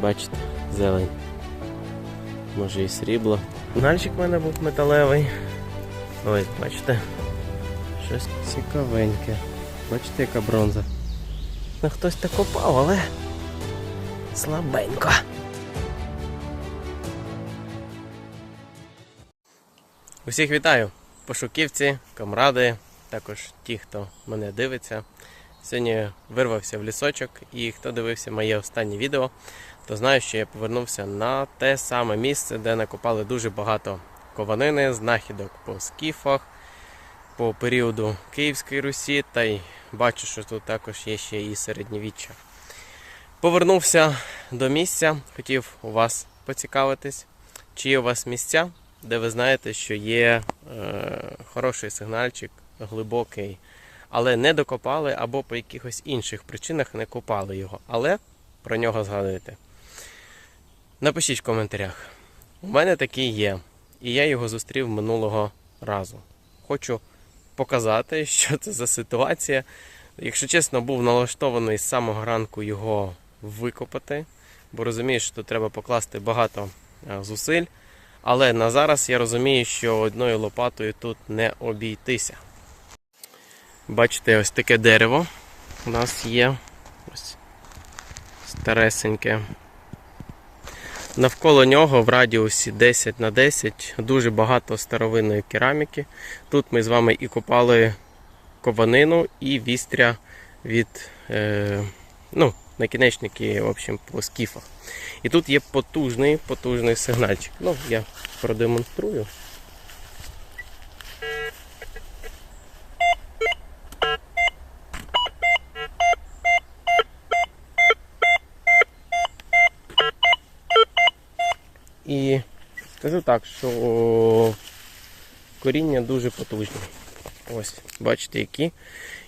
Бачите, зелень. Може і срібло. Нальчик в мене був металевий. Ось, бачите. Щось цікавеньке. Бачите, яка бронза. Ну, хтось так копав, але слабенько. Усіх вітаю! Пошуківці, камради, також ті, хто мене дивиться. Сьогодні вирвався в лісочок, і хто дивився моє останнє відео, то знає, що я повернувся на те саме місце, де накопали дуже багато кованини, знахідок по скіфах, по періоду Київської Русі, та й бачу, що тут також є ще і середньовіччя. Повернувся до місця, хотів у вас поцікавитись, чи є у вас місця, де ви знаєте, що є е, хороший сигнальчик, глибокий, але не докопали або по якихось інших причинах не копали його, але про нього згадуєте. Напишіть в коментарях. У мене такий є, і я його зустрів минулого разу. Хочу показати, що це за ситуація. Якщо чесно, був налаштований з самого ранку його викопати, бо розумію, що тут треба покласти багато е, зусиль. Але на зараз я розумію, що одною лопатою тут не обійтися. Бачите, ось таке дерево у нас є. Ось старесеньке. Навколо нього в радіусі 10 на 10 дуже багато старовинної кераміки. Тут ми з вами і копали кованину і вістря від е, ну, накінечники в общем, по скіфах. І тут є потужний, потужний сигнальчик. Ну, я продемонструю. І скажу так, що коріння дуже потужне. Ось, бачите, які.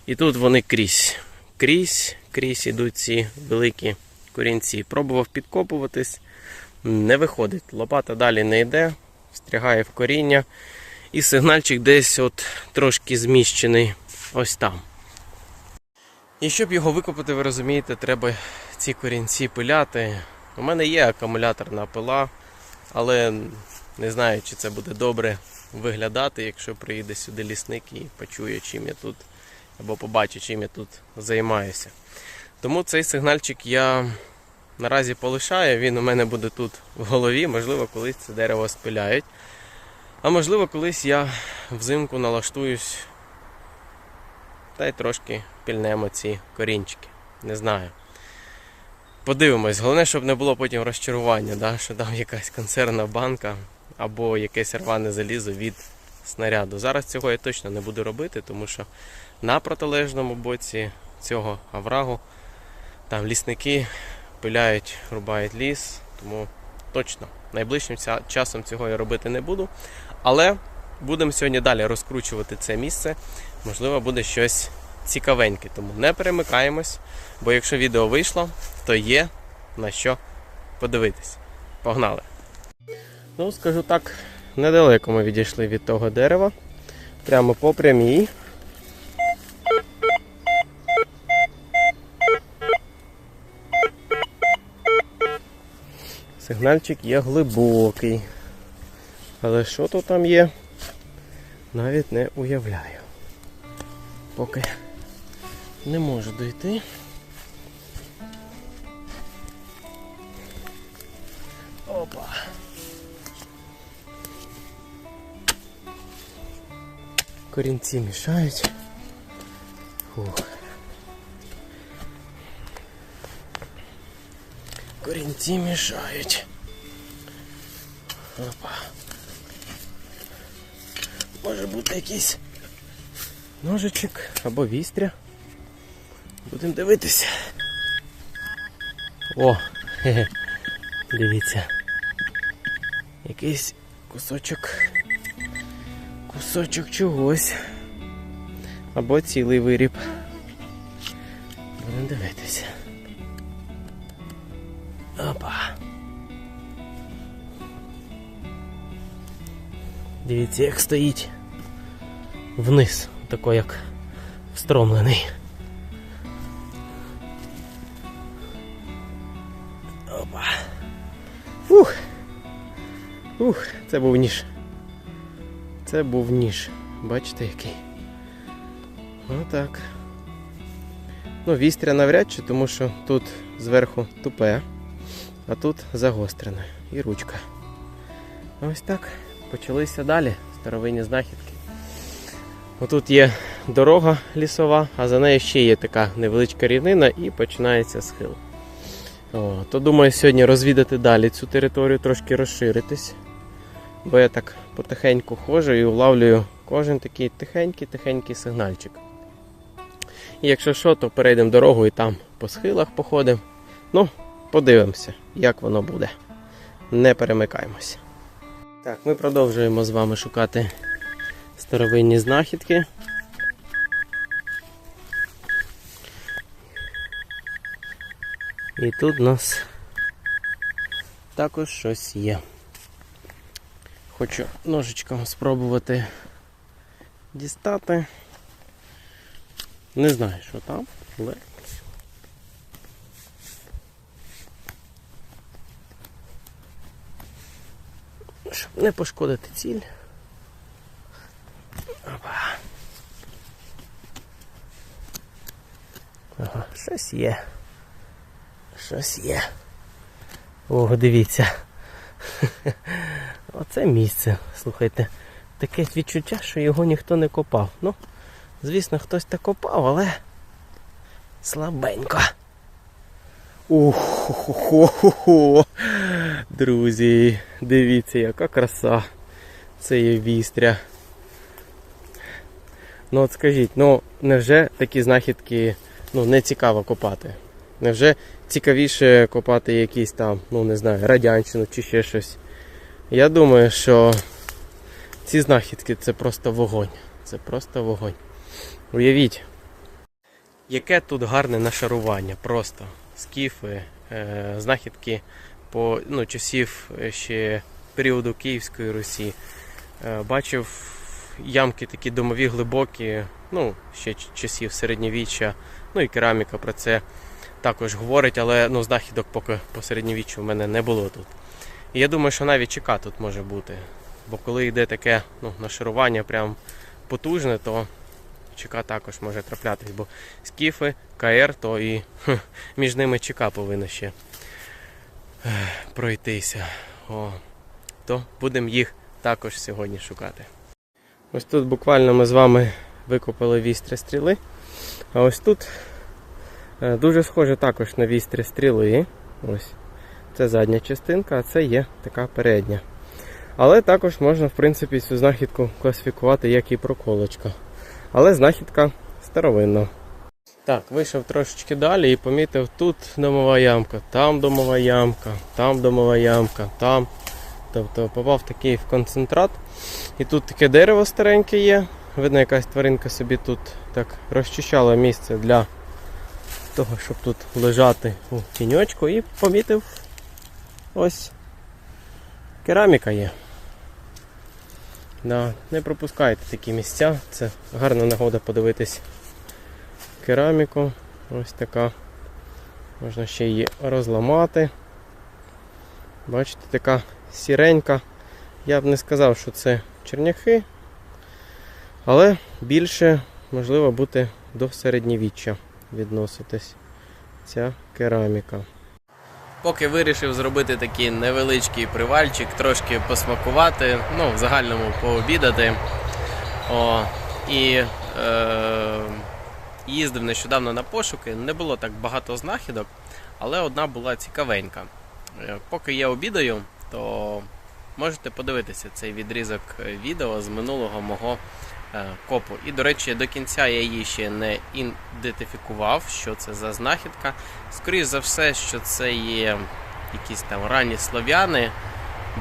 І тут вони крізь. Крізь, крізь ідуть ці великі корінці. Пробував підкопуватись, не виходить. Лопата далі не йде, встрягає в коріння. І сигнальчик десь от трошки зміщений ось там. І щоб його викопати, ви розумієте, треба ці корінці пиляти. У мене є акумуляторна пила, але не знаю, чи це буде добре виглядати, якщо приїде сюди лісник і почує, чим я тут, або побачить, чим я тут займаюся. Тому цей сигнальчик я наразі полишаю, він у мене буде тут в голові, можливо, колись це дерево спиляють. А можливо, колись я взимку налаштуюсь та й трошки пільнемо ці корінчики. Не знаю. Подивимось. Головне, щоб не було потім розчарування, да? що там якась консервна банка або якесь рване залізо від снаряду. Зараз цього я точно не буду робити, тому що на протилежному боці цього аврагу там лісники пиляють, рубають ліс, тому точно найближчим часом цього я робити не буду. Але будемо сьогодні далі розкручувати це місце. Можливо, буде щось цікавеньке. Тому не перемикаємось, бо якщо відео вийшло, то є на що подивитись. Погнали! Ну, скажу так, недалеко ми відійшли від того дерева. Прямо по прямій. Сигнальчик є глибокий. Але що то там є, навіть не уявляю. Поки не можу дойти. Опа. Корінці мішають. Фух. Корінці мішають. Опа. Може бути якийсь ножичок або вістря. Будемо дивитися. О, хе-хе. Дивіться. Якийсь кусочок. Кусочок чогось. Або цілий виріб. Будемо дивитися. Опа. Дивіться, як стоїть вниз, тако як встромлений. Ух, це був ніж. Це був ніж. Бачите який? Отак. Ну, вістря навряд чи, тому що тут зверху тупе, а тут загострене. І ручка. Ось так. Почалися далі старовинні знахідки. Отут є дорога лісова, а за нею ще є така невеличка рівнина і починається схил. О, то думаю сьогодні розвідати далі цю територію, трошки розширитись. Бо я так потихеньку ходжу і улавлюю кожен такий тихенький-тихенький сигнальчик. І якщо що, то перейдемо дорогу і там по схилах походимо. Ну, подивимося, як воно буде. Не перемикаємося. Так, ми продовжуємо з вами шукати старовинні знахідки. І тут у нас також щось є. Хочу ножичком спробувати дістати. Не знаю, що там, але. Щоб не пошкодити ціль. Опа. Ага, щось є. Щось є. О, дивіться. Оце місце. Слухайте, таке відчуття, що його ніхто не копав. Ну, звісно, хтось так копав, але слабенько. Ух-хо-хо-хо-хо. Друзі, дивіться, яка краса. Це є вістря. Ну от скажіть, ну невже такі знахідки ну, не цікаво копати? Невже цікавіше копати якісь там, ну не знаю, радянщину чи ще щось? Я думаю, що ці знахідки це просто вогонь. Це просто вогонь. Уявіть, яке тут гарне нашарування. Просто скіфи, е, знахідки по ну, часів ще періоду Київської Русі. Е, бачив ямки такі домові глибокі, ну, ще часів середньовіччя, ну і кераміка про це також говорить, але ну, знахідок поки по середньовіччю в мене не було тут. Я думаю, що навіть ЧК тут може бути. Бо коли йде таке ну, нашарування прям потужне, то ЧК також може траплятись, бо скіфи, КР, то і хм, між ними ЧК повинно ще ех, пройтися. О, то будемо їх також сьогодні шукати. Ось тут буквально ми з вами викопали вістря стріли. А ось тут е, дуже схоже також на вістря стріли. Ось. Це задня частинка, а це є така передня. Але також можна, в принципі, цю знахідку класифікувати як і проколочка. Але знахідка старовинна. Так, вийшов трошечки далі і помітив, тут домова ямка, там домова ямка, там домова ямка, там. Тобто попав такий в концентрат. І тут таке дерево стареньке є. Видно, якась тваринка собі тут так розчищала місце для того, щоб тут лежати у тіньочку. І помітив ось кераміка є. Да, не пропускайте такі місця. Це гарна нагода подивитись кераміку. Ось така. Можна ще її розламати. Бачите, така сіренька. Я б не сказав, що це черняхи, але більше можливо бути до середньовіччя відноситись ця кераміка. Поки вирішив зробити такий невеличкий привальчик, трошки посмакувати, ну, в загальному пообідати. О, і е, їздив нещодавно на пошуки. Не було так багато знахідок, але одна була цікавенька. Е, Поки я обідаю, то можете подивитися цей відрізок е, відео з минулого мого копу. І, до речі, до кінця я її ще не ідентифікував, що це за знахідка. Скоріше за все, що це є якісь там ранні слов'яни,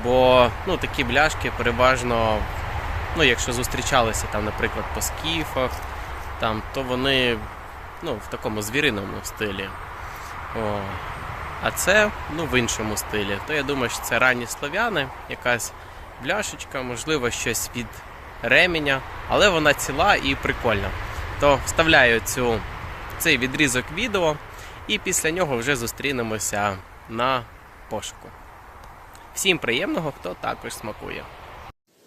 бо ну, такі бляшки переважно, ну, якщо зустрічалися там, наприклад, по скіфах, там, то вони ну, в такому звіриному стилі. О. А це ну, в іншому стилі. То я думаю, що це ранні слов'яни, якась бляшечка, можливо, щось від ременя, але вона ціла і прикольна. То вставляю цю, цей відрізок відео і після нього вже зустрінемося на пошуку. Всім приємного, хто також смакує.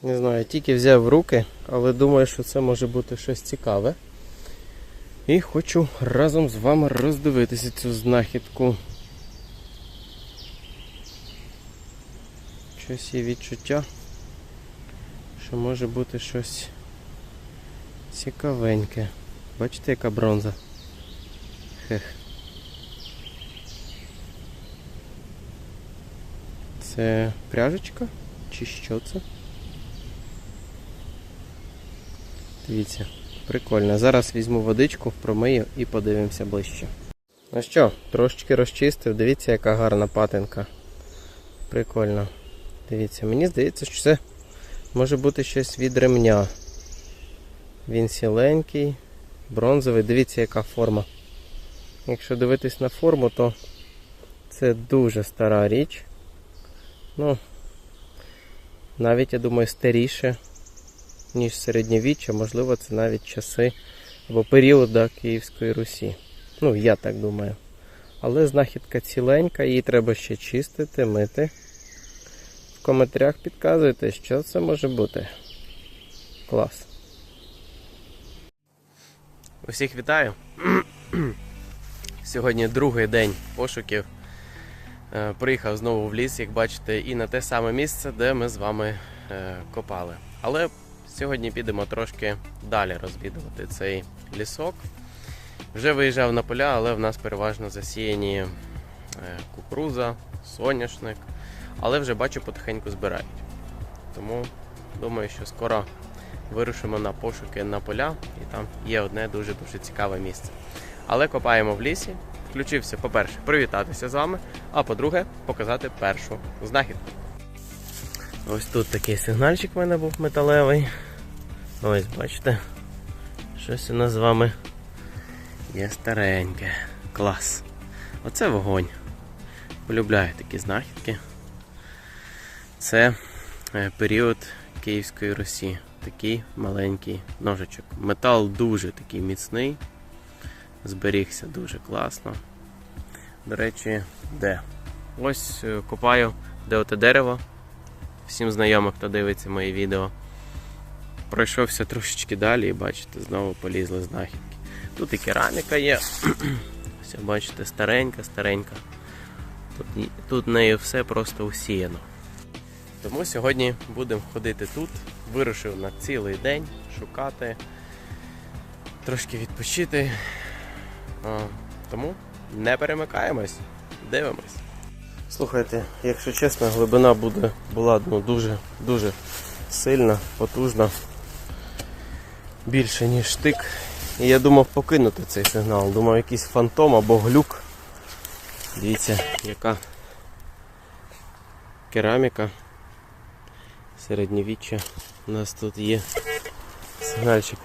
Не знаю, тільки взяв в руки, але думаю, що це може бути щось цікаве. І хочу разом з вами роздивитися цю знахідку. Щось є відчуття, що може бути щось цікавеньке. Бачите, яка бронза? Хех. Це пряжечка? Чи що це? Дивіться, прикольно. Зараз візьму водичку, промию і подивимося ближче. Ну що, трошечки розчистив, дивіться, яка гарна патинка. Прикольно. Дивіться, мені здається, що це може бути щось від ремня. Він сіленький, бронзовий, дивіться, яка форма. Якщо дивитись на форму, то це дуже стара річ. Ну, навіть, я думаю, старіше, ніж середньовіччя, можливо, це навіть часи або період да, Київської Русі. Ну, я так думаю. Але знахідка ціленька, її треба ще чистити, мити. В коментарях підказуйте, що це може бути. Клас. Усіх вітаю. Сьогодні другий день пошуків. Е, Приїхав знову в ліс, як бачите, і на те саме місце, де ми з вами е, копали. Але сьогодні підемо трошки далі розвідувати цей лісок. Вже виїжджав на поля, але в нас переважно засіяні е, кукуруза, соняшник. Але вже бачу, потихеньку збирають. Тому думаю, що скоро вирушимо на пошуки на поля, і там є одне дуже-дуже цікаве місце. Але копаємо в лісі. Включився, по-перше, привітатися з вами, а по-друге, показати першу знахідку. Ось тут такий сигнальчик в мене був металевий. Ось, бачите, щось у нас з вами є стареньке. Клас. Оце вогонь. Полюбляю такі знахідки. Це е, період Київської Русі. Такий маленький ножичок. Метал дуже такий міцний. Зберігся дуже класно. До речі, де? Ось е, копаю де оте дерево. Всім знайомих, хто дивиться мої відео. Пройшовся трошечки далі і бачите, знову полізли знахідки. Тут і кераміка є. Ось, бачите, старенька, старенька. Тут, тут нею все просто усіяно. Тому сьогодні будемо ходити тут. Вирушив на цілий день шукати, трошки відпочити. Тому не перемикаємось, дивимось. Слухайте, якщо чесно, глибина буде, була ну, дуже, дуже сильна, потужна. Більше, ніж штик. І я думав покинути цей сигнал. Думав якийсь фантом або глюк. Дивіться, яка кераміка. Середньовіччя. У нас тут є сигнальчик.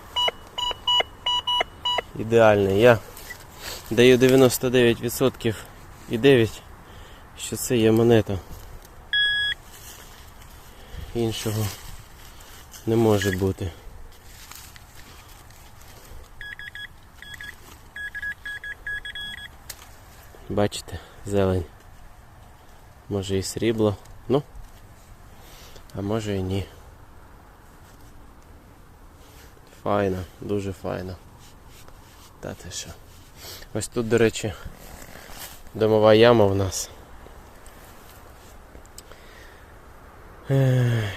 Ідеальний. Я даю 99% і 9, що це є монета. Іншого не може бути. Бачите, зелень. Може і срібло. Ну, а може і ні. Файно, дуже файно. Та ти що. Ось тут, до речі, домова яма в нас.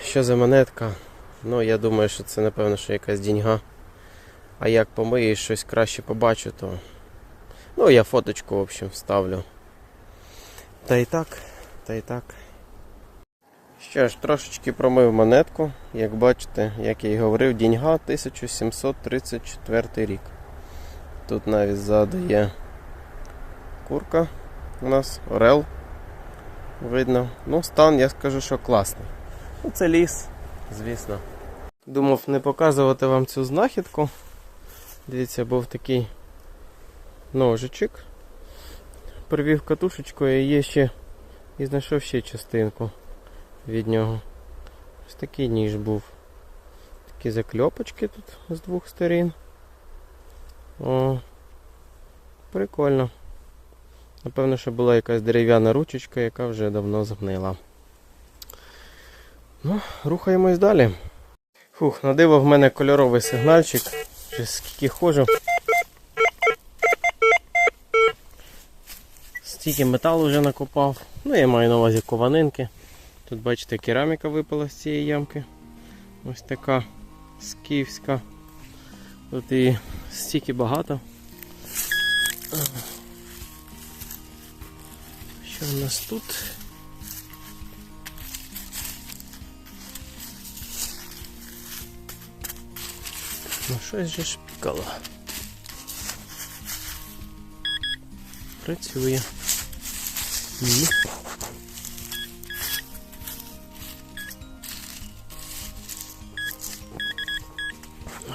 Що за монетка? Ну, я думаю, що це напевно що якась діньга. А як помию і щось краще побачу, то. Ну, я фоточку, в общем, вставлю. Та і так, та і так. Що ж, трошечки промив монетку. Як бачите, як я і говорив, діньга 1734 рік. Тут навіть ззаду є курка у нас, орел. Видно. Ну, стан, я скажу, що класний. Ну, це ліс, звісно. Думав не показувати вам цю знахідку. Дивіться, був такий ножичок. Привів катушечкою і є ще і знайшов ще частинку від нього. Ось такий ніж був. Такі закльопочки тут з двох сторін. О, прикольно. Напевно, що була якась дерев'яна ручечка, яка вже давно згнила. Ну, рухаємось далі. Фух, на диво в мене кольоровий сигнальчик. Вже скільки ходжу. Стільки металу вже накопав. Ну, я маю на увазі кованинки. Тут, бачите, кераміка випала з цієї ямки. Ось така скіфська. Тут і стільки багато. Що в нас тут? Ну щось же ж пікало. Працює. Ні.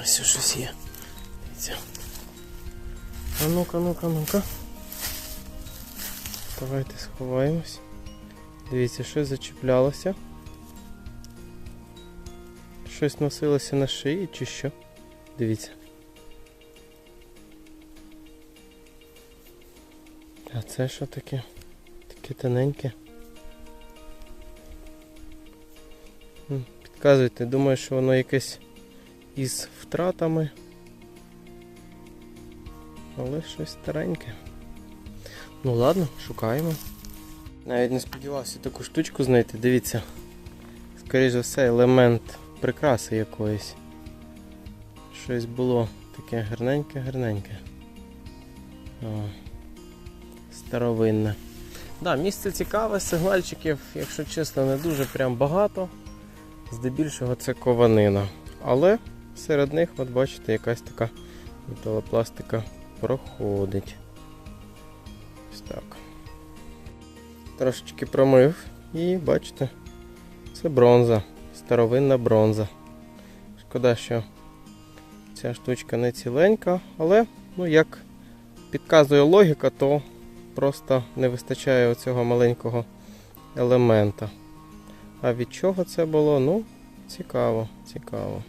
Ось щось є. Дивіться. А ну-ка, ну-ка, ну-ка. Давайте сховаємось. Дивіться, щось зачіплялося. Щось носилося на шиї чи що? Дивіться. А це що таке? Таке тоненьке. Підказуйте, думаю, що воно якесь із втратами. Але щось стареньке. Ну ладно, шукаємо. Навіть не сподівався таку штучку знайти. Дивіться. Скоріше за все, елемент прикраси якоїсь. Щось було таке гарненьке-гарненьке. Старовинне. Да, місце цікаве, сигнальчиків, якщо чесно, не дуже прям багато. Здебільшого це кованина. Але серед них, от бачите, якась така металопластика проходить. Ось так. Трошечки промив і бачите, це бронза, старовинна бронза. Шкода, що ця штучка не ціленька, але, ну, як підказує логіка, то просто не вистачає оцього маленького елемента. А від чого це було? Ну, цікаво, цікаво.